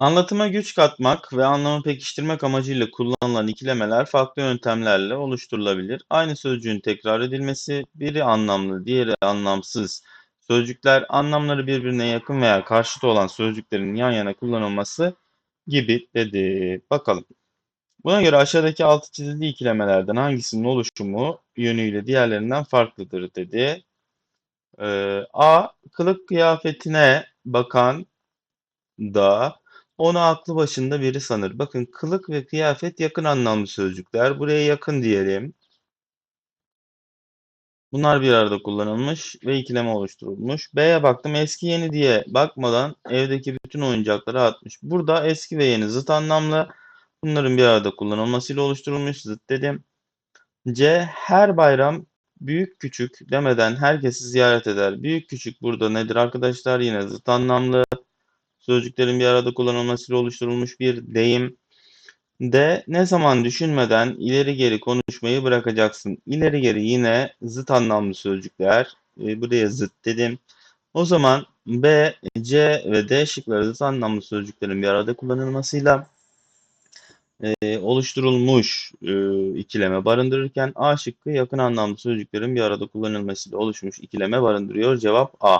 Anlatıma güç katmak ve anlamı pekiştirmek amacıyla kullanılan ikilemeler farklı yöntemlerle oluşturulabilir. Aynı sözcüğün tekrar edilmesi, biri anlamlı, diğeri anlamsız sözcükler, anlamları birbirine yakın veya karşıt olan sözcüklerin yan yana kullanılması gibi dedi. Bakalım. Buna göre aşağıdaki altı çizili ikilemelerden hangisinin oluşumu yönüyle diğerlerinden farklıdır dedi. Ee, A. Kılık kıyafetine bakan da onu aklı başında biri sanır. Bakın kılık ve kıyafet yakın anlamlı sözcükler. Buraya yakın diyelim. Bunlar bir arada kullanılmış ve ikileme oluşturulmuş. B'ye baktım eski yeni diye bakmadan evdeki bütün oyuncakları atmış. Burada eski ve yeni zıt anlamlı. Bunların bir arada kullanılmasıyla oluşturulmuş zıt dedim. C her bayram büyük küçük demeden herkesi ziyaret eder. Büyük küçük burada nedir arkadaşlar? Yine zıt anlamlı. Sözcüklerin bir arada kullanılmasıyla oluşturulmuş bir deyim. D. Ne zaman düşünmeden ileri geri konuşmayı bırakacaksın. İleri geri yine zıt anlamlı sözcükler. E, buraya zıt dedim. O zaman B, C ve D şıkları zıt anlamlı sözcüklerin bir arada kullanılmasıyla e, oluşturulmuş e, ikileme barındırırken A şıkkı yakın anlamlı sözcüklerin bir arada kullanılmasıyla oluşmuş ikileme barındırıyor. Cevap A.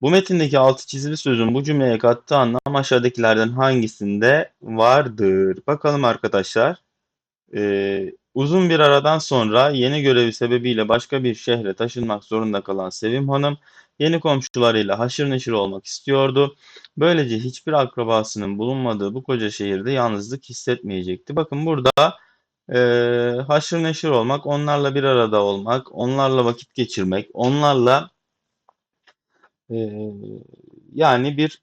Bu metindeki altı çizili sözün bu cümleye kattığı anlam aşağıdakilerden hangisinde vardır? Bakalım arkadaşlar. Ee, uzun bir aradan sonra yeni görevi sebebiyle başka bir şehre taşınmak zorunda kalan Sevim Hanım, yeni komşularıyla haşır neşir olmak istiyordu. Böylece hiçbir akrabasının bulunmadığı bu koca şehirde yalnızlık hissetmeyecekti. Bakın burada e, haşır neşir olmak, onlarla bir arada olmak, onlarla vakit geçirmek, onlarla e, yani bir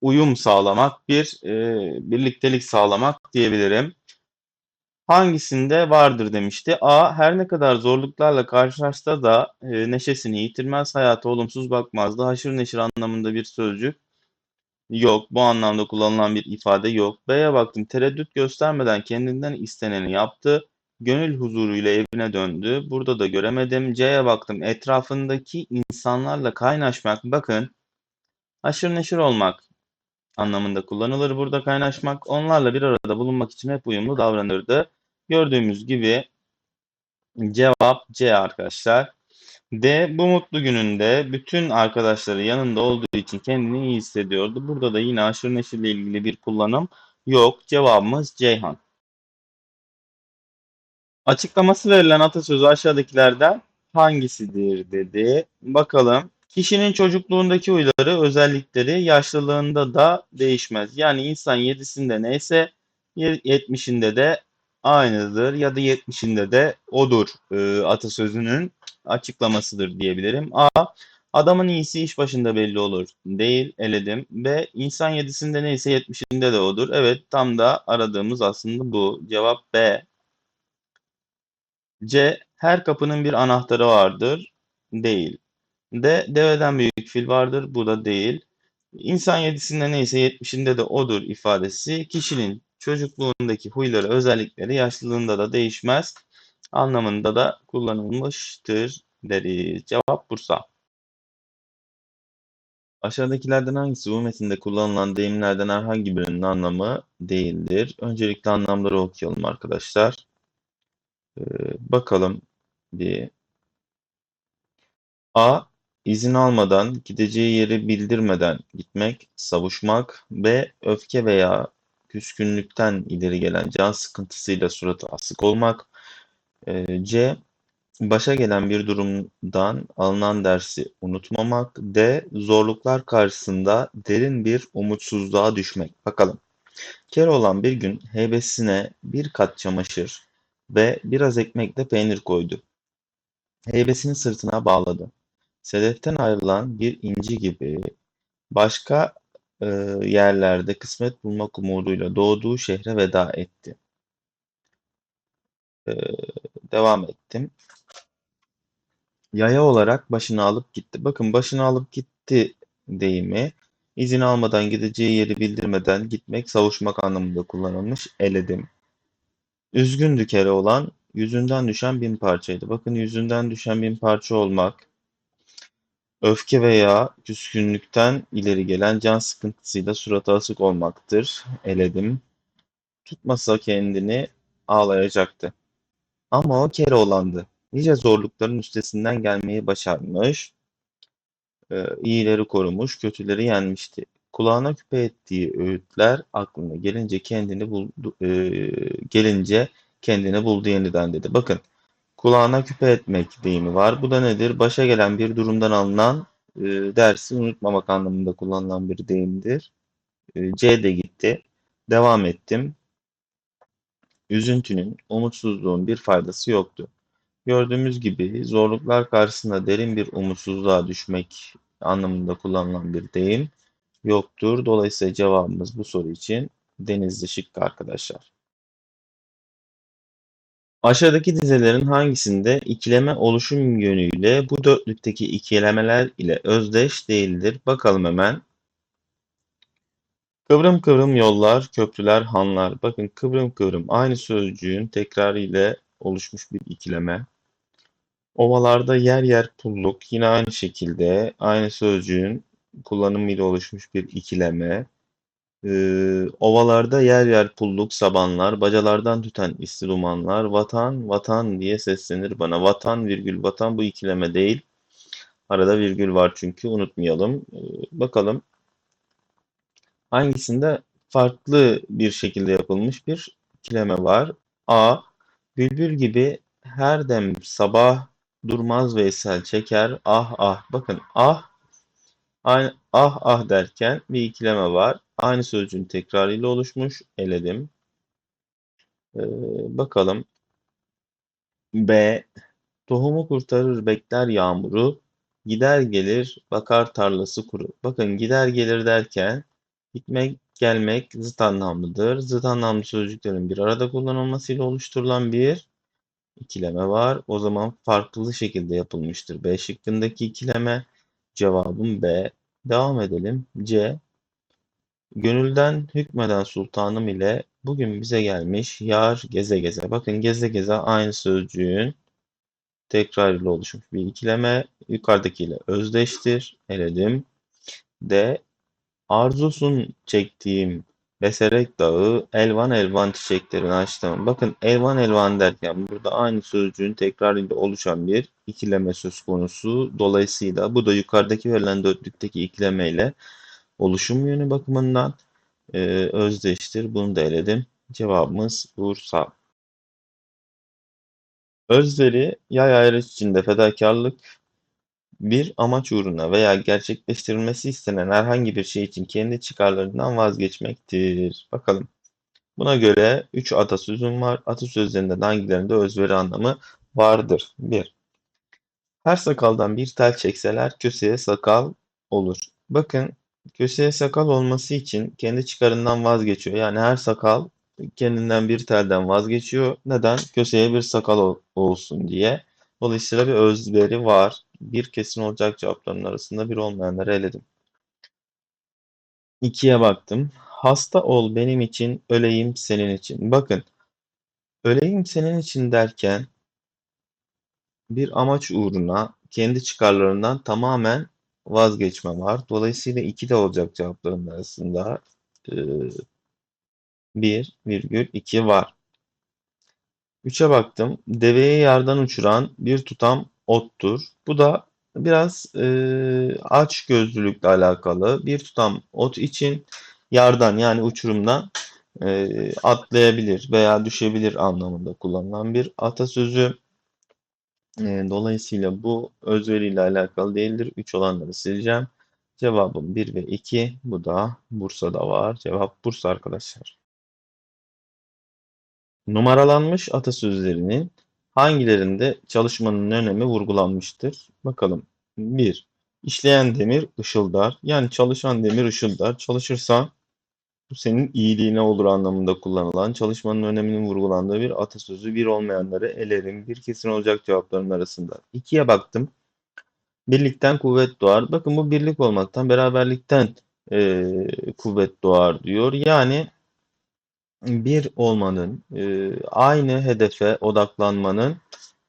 uyum sağlamak, bir e, birliktelik sağlamak diyebilirim. Hangisinde vardır demişti. A. Her ne kadar zorluklarla karşılaşsa da e, neşesini yitirmez, hayata olumsuz bakmazdı. Haşır neşir anlamında bir sözcük yok. Bu anlamda kullanılan bir ifade yok. B'ye baktım. Tereddüt göstermeden kendinden isteneni yaptı. Gönül huzuruyla evine döndü. Burada da göremedim. C'ye baktım. Etrafındaki insanlarla kaynaşmak. Bakın. Haşır neşir olmak anlamında kullanılır. Burada kaynaşmak. Onlarla bir arada bulunmak için hep uyumlu davranırdı. Gördüğümüz gibi cevap C arkadaşlar. D bu mutlu gününde bütün arkadaşları yanında olduğu için kendini iyi hissediyordu. Burada da yine aşırı neşirle ilgili bir kullanım yok. Cevabımız Ceyhan. Açıklaması verilen atasözü aşağıdakilerden hangisidir dedi. Bakalım. Kişinin çocukluğundaki huyları, özellikleri yaşlılığında da değişmez. Yani insan yedisinde neyse yetmişinde de aynıdır ya da yetmişinde de odur e, atasözünün açıklamasıdır diyebilirim. A. Adamın iyisi iş başında belli olur. Değil, eledim. B. İnsan yedisinde neyse yetmişinde de odur. Evet, tam da aradığımız aslında bu. Cevap B. C. Her kapının bir anahtarı vardır. Değil. D. Deveden büyük fil vardır. Bu da değil. İnsan yedisinde neyse yetmişinde de odur ifadesi kişinin çocukluğundaki huyları, özellikleri yaşlılığında da değişmez anlamında da kullanılmıştır deriz. Cevap Bursa. Aşağıdakilerden hangisi bu metinde kullanılan deyimlerden herhangi birinin anlamı değildir? Öncelikle anlamları okuyalım arkadaşlar. Ee, bakalım bir. A. İzin almadan, gideceği yeri bildirmeden gitmek, savuşmak. B. Öfke veya küskünlükten ileri gelen can sıkıntısıyla suratı asık olmak. Ee, C. Başa gelen bir durumdan alınan dersi unutmamak. D. Zorluklar karşısında derin bir umutsuzluğa düşmek. Bakalım. olan bir gün heybesine bir kat çamaşır ve biraz ekmekle peynir koydu. Heybesini sırtına bağladı. Sedeften ayrılan bir inci gibi başka e, yerlerde kısmet bulmak umuduyla doğduğu şehre veda etti. E, devam ettim. Yaya olarak başını alıp gitti. Bakın başını alıp gitti deyimi izin almadan gideceği yeri bildirmeden gitmek, savuşmak anlamında kullanılmış. Eledim. Üzgündü kere olan yüzünden düşen bin parçaydı. Bakın yüzünden düşen bin parça olmak Öfke veya küskünlükten ileri gelen can sıkıntısıyla suratı asık olmaktır. Eledim. Tutmasa kendini ağlayacaktı. Ama o Keloğlan'dı. Nice zorlukların üstesinden gelmeyi başarmış, e, iyileri korumuş, kötüleri yenmişti. Kulağına küpe ettiği öğütler aklına gelince kendini buldu, e, gelince kendini buldu yeniden dedi. Bakın, kulağına küpe etmek deyimi var. Bu da nedir? Başa gelen bir durumdan alınan e, dersi unutmamak anlamında kullanılan bir deyimdir. E, C de gitti. Devam ettim. Üzüntünün, umutsuzluğun bir faydası yoktu. Gördüğümüz gibi zorluklar karşısında derin bir umutsuzluğa düşmek anlamında kullanılan bir deyim yoktur. Dolayısıyla cevabımız bu soru için Denizli şıkkı arkadaşlar. Aşağıdaki dizelerin hangisinde ikileme oluşum yönüyle bu dörtlükteki ikilemeler ile özdeş değildir? Bakalım hemen. Kıvrım kıvrım yollar, köprüler, hanlar. Bakın kıvrım kıvrım aynı sözcüğün tekrarı ile oluşmuş bir ikileme. Ovalarda yer yer pulluk yine aynı şekilde aynı sözcüğün kullanımıyla oluşmuş bir ikileme. Ee, ovalarda yer yer pulluk sabanlar, bacalardan tüten istilumanlar, vatan vatan diye seslenir bana. Vatan virgül vatan bu ikileme değil. Arada virgül var çünkü unutmayalım. Ee, bakalım hangisinde farklı bir şekilde yapılmış bir ikileme var. A. Bülbül gibi her dem sabah durmaz Veysel çeker ah ah. Bakın ah aynı ah ah derken bir ikileme var. Aynı sözcüğün tekrarıyla oluşmuş. Eledim. Ee, bakalım. B. Tohumu kurtarır bekler yağmuru. Gider gelir bakar tarlası kuru. Bakın gider gelir derken gitmek gelmek zıt anlamlıdır. Zıt anlamlı sözcüklerin bir arada kullanılmasıyla oluşturulan bir ikileme var. O zaman farklı şekilde yapılmıştır. B şıkkındaki ikileme cevabım B. Devam edelim. C. Gönülden hükmeden sultanım ile bugün bize gelmiş yar geze geze. Bakın geze geze aynı sözcüğün tekrarıyla oluşmuş bir ikileme. Yukarıdakiyle özdeştir. Eledim. D. Arzusun çektiğim Beserek Dağı elvan elvan çiçeklerini açtım. Bakın elvan elvan derken burada aynı sözcüğün tekrarıyla oluşan bir ikileme söz konusu. Dolayısıyla bu da yukarıdaki verilen dörtlükteki ikileme ile oluşum yönü bakımından e, özdeştir. Bunu da eledim. Cevabımız Bursa. Özveri yay ayrıç içinde fedakarlık bir amaç uğruna veya gerçekleştirilmesi istenen herhangi bir şey için kendi çıkarlarından vazgeçmektir. Bakalım. Buna göre 3 atasözüm var. Atasözlerinden hangilerinde özveri anlamı vardır? 1. Her sakaldan bir tel çekseler köseye sakal olur. Bakın köseye sakal olması için kendi çıkarından vazgeçiyor. Yani her sakal kendinden bir telden vazgeçiyor. Neden? Köseye bir sakal ol- olsun diye. Dolayısıyla bir özveri var. Bir kesin olacak cevapların arasında bir olmayanları eledim. İkiye baktım. Hasta ol benim için, öleyim senin için. Bakın, öleyim senin için derken bir amaç uğruna kendi çıkarlarından tamamen vazgeçme var. Dolayısıyla iki de olacak cevapların arasında e, 1 virgül 2 var. 3'e baktım. Deveyi yardan uçuran bir tutam ottur. Bu da biraz e, aç gözlülükle alakalı. Bir tutam ot için yardan yani uçurumdan e, atlayabilir veya düşebilir anlamında kullanılan bir atasözü. E, dolayısıyla bu özveriyle alakalı değildir. 3 olanları sileceğim. Cevabım 1 ve 2. Bu da Bursa'da var. Cevap Bursa arkadaşlar. Numaralanmış atasözlerinin hangilerinde çalışmanın önemi vurgulanmıştır? Bakalım. 1. İşleyen demir ışıldar. Yani çalışan demir ışıldar. Çalışırsan bu senin iyiliğine olur anlamında kullanılan çalışmanın öneminin vurgulandığı bir atasözü. Bir olmayanları elerim. Bir kesin olacak cevapların arasında. 2'ye baktım. Birlikten kuvvet doğar. Bakın bu birlik olmaktan, beraberlikten e, kuvvet doğar diyor. Yani bir olmanın, e, aynı hedefe odaklanmanın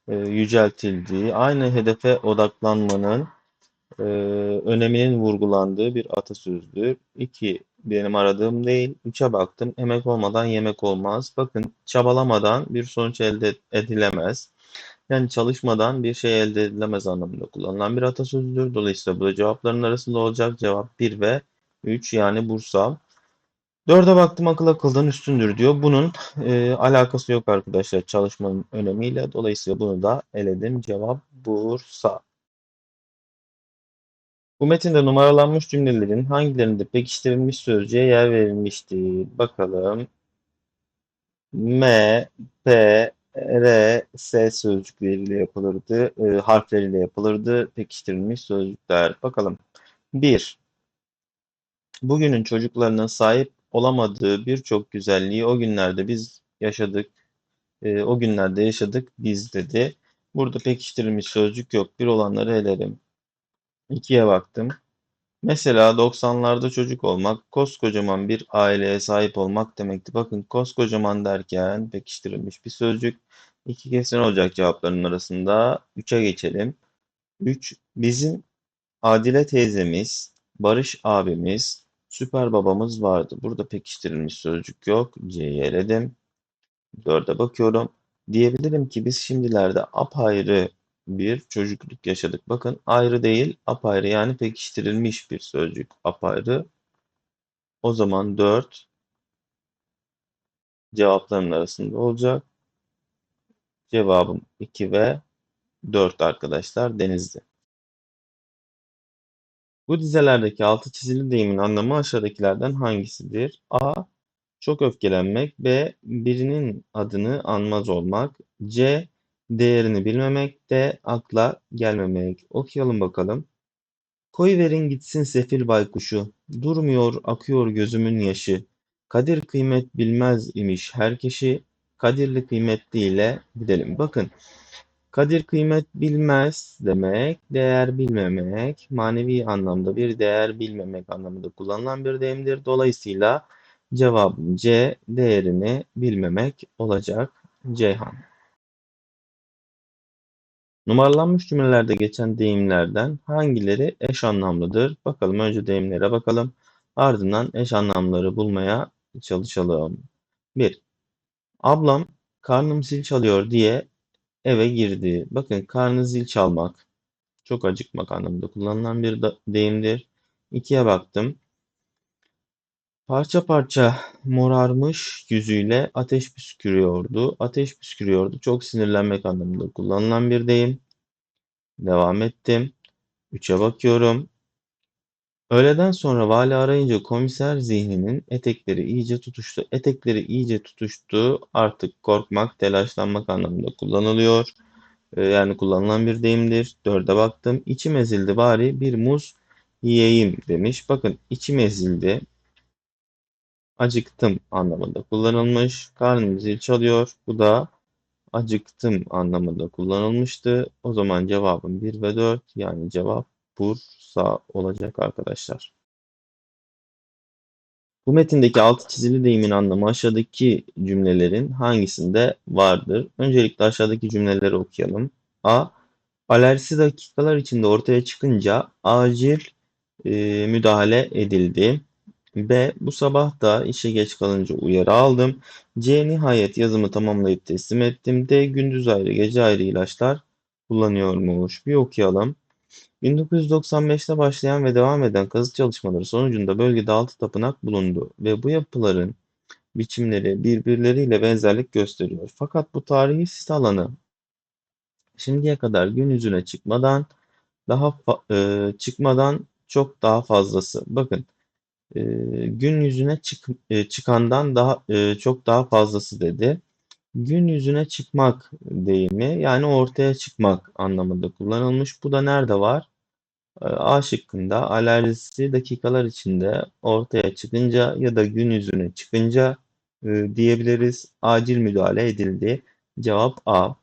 e, yüceltildiği, aynı hedefe odaklanmanın e, öneminin vurgulandığı bir atasözüdür. 2. Benim aradığım değil. 3'e baktım. Emek olmadan yemek olmaz. Bakın çabalamadan bir sonuç elde edilemez. Yani çalışmadan bir şey elde edilemez anlamında kullanılan bir atasözüdür. Dolayısıyla bu da cevapların arasında olacak. Cevap 1 ve 3 yani Bursa. Dörde baktım akıl akıldan üstündür diyor. Bunun e, alakası yok arkadaşlar çalışmanın önemiyle. Dolayısıyla bunu da eledim. Cevap Bursa. Bu metinde numaralanmış cümlelerin hangilerinde pekiştirilmiş sözcüğe yer verilmiştir? Bakalım. M, P, R, S sözcükleriyle yapılırdı. E, harfleriyle yapılırdı. Pekiştirilmiş sözcükler. Bakalım. 1. Bugünün çocuklarının sahip olamadığı birçok güzelliği o günlerde biz yaşadık. E, o günlerde yaşadık biz dedi. Burada pekiştirilmiş sözcük yok. Bir olanları elerim. 2'ye baktım. Mesela 90'larda çocuk olmak, koskocaman bir aileye sahip olmak demekti. Bakın koskocaman derken pekiştirilmiş bir sözcük. İki kesin olacak cevapların arasında. 3'e geçelim. 3. Bizim Adile teyzemiz, Barış abimiz, süper babamız vardı. Burada pekiştirilmiş sözcük yok. C'yi eledim. 4'e bakıyorum. Diyebilirim ki biz şimdilerde apayrı bir çocukluk yaşadık. Bakın ayrı değil, apayrı yani pekiştirilmiş bir sözcük. Apayrı. O zaman 4 cevapların arasında olacak. Cevabım 2 ve 4 arkadaşlar Denizli. Bu dizelerdeki altı çizili deyimin anlamı aşağıdakilerden hangisidir? A. Çok öfkelenmek. B. Birinin adını anmaz olmak. C. Değerini bilmemek. D. Akla gelmemek. Okuyalım bakalım. Koyverin gitsin sefil baykuşu. Durmuyor akıyor gözümün yaşı. Kadir kıymet bilmez imiş her kişi. Kadirli kıymetliyle gidelim. Bakın Kadir kıymet bilmez demek, değer bilmemek, manevi anlamda bir değer bilmemek anlamında kullanılan bir deyimdir. Dolayısıyla cevabım C, değerini bilmemek olacak Ceyhan. Numaralanmış cümlelerde geçen deyimlerden hangileri eş anlamlıdır? Bakalım önce deyimlere bakalım. Ardından eş anlamları bulmaya çalışalım. 1. Ablam karnım zil çalıyor diye eve girdi. Bakın karnı zil çalmak. Çok acıkmak anlamında kullanılan bir deyimdir. İkiye baktım. Parça parça morarmış yüzüyle ateş püskürüyordu. Ateş püskürüyordu. Çok sinirlenmek anlamında kullanılan bir deyim. Devam ettim. Üçe bakıyorum. Öğleden sonra vali arayınca komiser zihninin etekleri iyice tutuştu. Etekleri iyice tutuştu. Artık korkmak, telaşlanmak anlamında kullanılıyor. Ee, yani kullanılan bir deyimdir. Dörde baktım. İçim ezildi bari bir muz yiyeyim demiş. Bakın içim ezildi. Acıktım anlamında kullanılmış. Karnım zil çalıyor. Bu da acıktım anlamında kullanılmıştı. O zaman cevabım 1 ve 4 yani cevap Bursa olacak arkadaşlar. Bu metindeki altı çizili deyimin anlamı aşağıdaki cümlelerin hangisinde vardır? Öncelikle aşağıdaki cümleleri okuyalım. A. Alerjisi dakikalar içinde ortaya çıkınca acil e, müdahale edildi. B. Bu sabah da işe geç kalınca uyarı aldım. C. Nihayet yazımı tamamlayıp teslim ettim. D. Gündüz ayrı gece ayrı ilaçlar kullanıyormuş. Bir okuyalım. 1995'te başlayan ve devam eden kazı çalışmaları sonucunda bölgede altı tapınak bulundu ve bu yapıların biçimleri birbirleriyle benzerlik gösteriyor. Fakat bu tarihi sit alanı şimdiye kadar gün yüzüne çıkmadan daha e, çıkmadan çok daha fazlası. Bakın e, gün yüzüne çık, e, çıkandan daha e, çok daha fazlası dedi. Gün yüzüne çıkmak deyimi yani ortaya çıkmak anlamında kullanılmış. Bu da nerede var? A şıkkında alerjisi dakikalar içinde ortaya çıkınca ya da gün yüzüne çıkınca e, diyebiliriz. Acil müdahale edildi. Cevap A.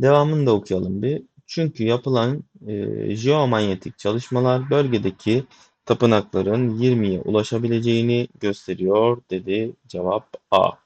Devamını da okuyalım bir. Çünkü yapılan e, jeomanyetik çalışmalar bölgedeki tapınakların 20'ye ulaşabileceğini gösteriyor dedi. Cevap A.